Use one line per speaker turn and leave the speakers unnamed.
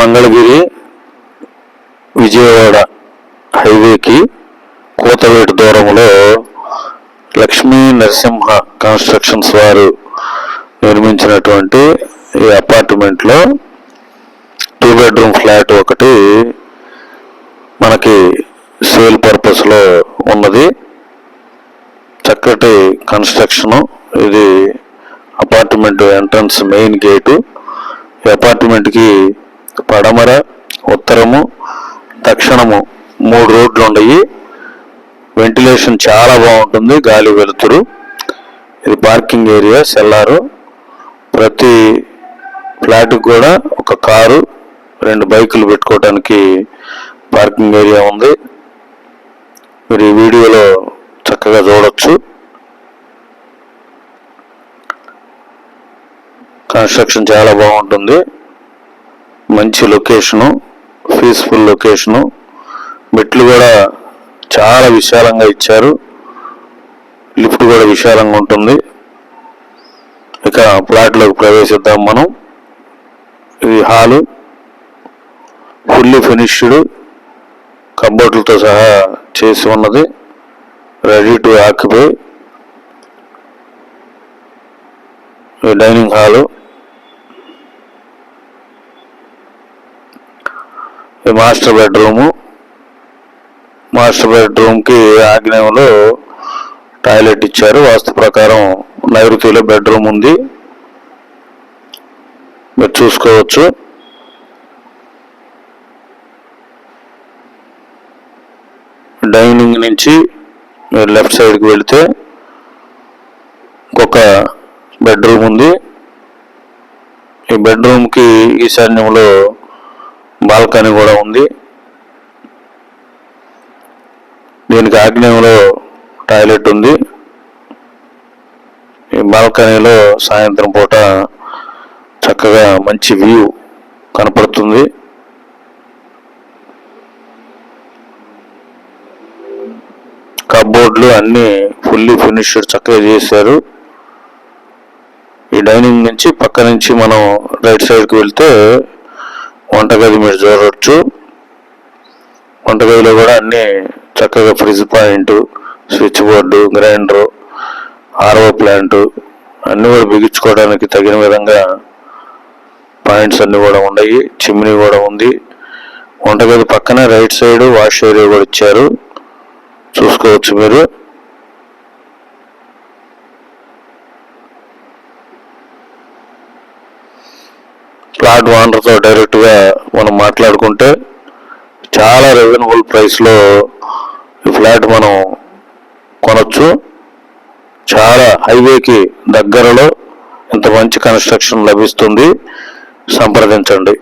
మంగళగిరి విజయవాడ హైవేకి కోతవేటు దూరంలో లక్ష్మీ నరసింహ కన్స్ట్రక్షన్స్ వారు నిర్మించినటువంటి ఈ అపార్ట్మెంట్లో టూ బెడ్రూమ్ ఫ్లాట్ ఒకటి మనకి సేల్ పర్పస్లో ఉన్నది. చక్కటి కన్స్ట్రక్షను ఇది అపార్ట్మెంట్ ఎంట్రన్స్ మెయిన్ గేటు ఈ అపార్ట్మెంట్కి పడమర ఉత్తరము దక్షిణము మూడు రోడ్లు ఉన్నాయి వెంటిలేషన్ చాలా బాగుంటుంది గాలి వెలుతురు. ఇది పార్కింగ్ ఏరియా సెల్లారు. ప్రతి ఫ్లాట్కి కూడా ఒక కారు రెండు బైకులు పెట్టుకోవడానికి పార్కింగ్ ఏరియా ఉంది. మీరు ఈ వీడియోలో చక్కగా చూడొచ్చు. కన్స్ట్రక్షన్ చాలా బాగుంటుంది. మంచి లొకేషను పీస్ఫుల్ లొకేషను. మెట్లు కూడా చాలా విశాలంగా ఇచ్చారు. లిఫ్ట్ కూడా విశాలంగా ఉంటుంది. ఇక ప్లాట్లోకి ప్రవేశిద్దాం మనం. ఇది హాలు. Fully finished. కబోర్డులతో సహా చేసి ఉన్నది. Ready to occupy. Dining hall. Master bedroom. Master బెడ్రూమ్కి ఆగ్నేయంలో టాయిలెట్ ఇచ్చారు. వాస్తు ప్రకారం నైరుతిలో బెడ్రూమ్ ఉంది. మీరు చూసుకోవచ్చు. డైనింగ్ నుంచి మీరు లెఫ్ట్ సైడ్కి వెళితే ఇంకొక బెడ్రూమ్ ఉంది. ఈ బెడ్రూమ్కి ఈశాన్యంలో బాల్కనీ కూడా ఉంది. దీనికి ఆగ్నేయంలో టాయిలెట్ ఉంది. ఈ బాల్కనీలో సాయంత్రం పూట చక్కగా మంచి వ్యూ కనపడుతుంది. కబోర్డ్లు అన్నీ ఫుల్లీ ఫినిష్డ్ చక్కగా చేశారు. ఈ డైనింగ్ నుంచి పక్క నుంచి మనం రైట్ సైడ్కి వెళ్తే వంటగది మీరు చూడవచ్చు వంటగదిలో కూడా అన్ని చక్కగా fridge point switch board grinder RO plant అన్నీ కూడా బిగించుకోవడానికి తగిన విధంగా పాయింట్స్ అన్నీ కూడా ఉన్నాయి. చిమ్నీ కూడా ఉంది. వంటగది పక్కన రైట్ సైడ్ వాష్ ఏరియా కూడా ఇచ్చారు. చూసుకోవచ్చు మీరు. ప్లాట్ ఓనర్తో డైరెక్ట్గా మనం మాట్లాడుకుంటే చాలా రీజనబుల్ ప్రైస్లో ఈ ఫ్లాట్ మనం కొనొచ్చు. చాలా హైవేకి దగ్గరలో ఇంత మంచి కన్స్ట్రక్షన్ లభిస్తుంది. సంప్రదించండి.